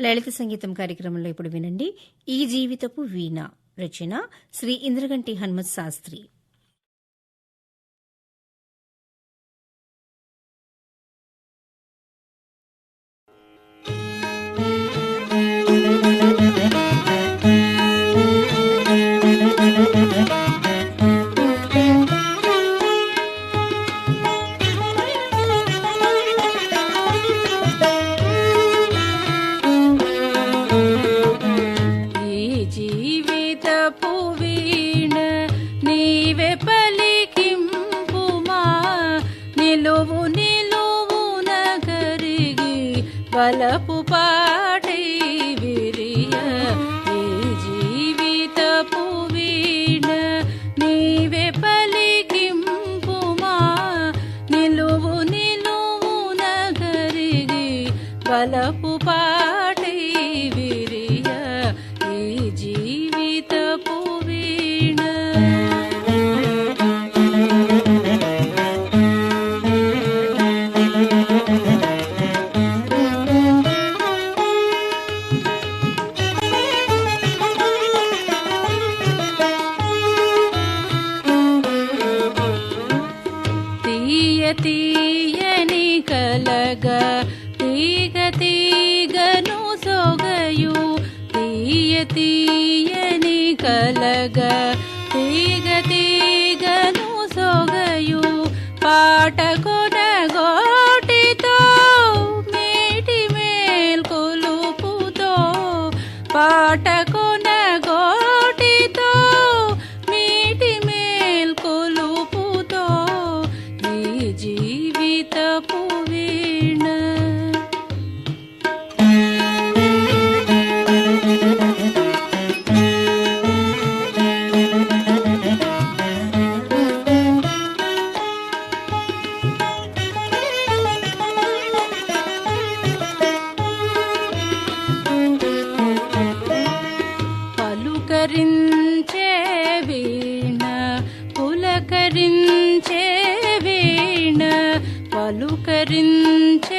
లలిత సంగీతం కార్యక్రమంలో ఇప్పుడు వినండి. ఈ జీవితపు వీణ రచన శ్రీ ఇంద్రగంటి హనుమత్ శాస్త్రి. జీవితపు వీణ నీవే పలికింపుమా? నిలువు నిలువున కరిగి బలపు పాటై విరియ ఈ జీవితపు వీణ నీవే పలికింపుమా? నిలువు నిలువున కరిగి బలపు పాటై విరియ ఈ తీయని కలగ తీగ తీగను సొగయు తీయ తీయని కలగ తీగ తీగను సొగయు పాట కొనగోటితో మేటి మేల్కొలుపుతో పాట కొనగోటితో పలుకరించే వీణ పలుకరించే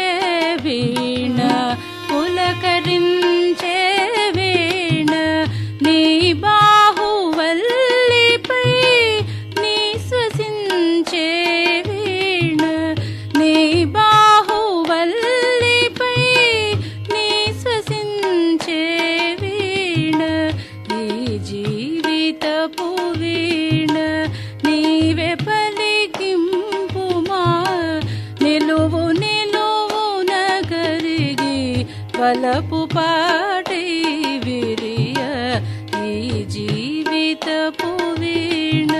पलपुपाठ जीवित पुवीण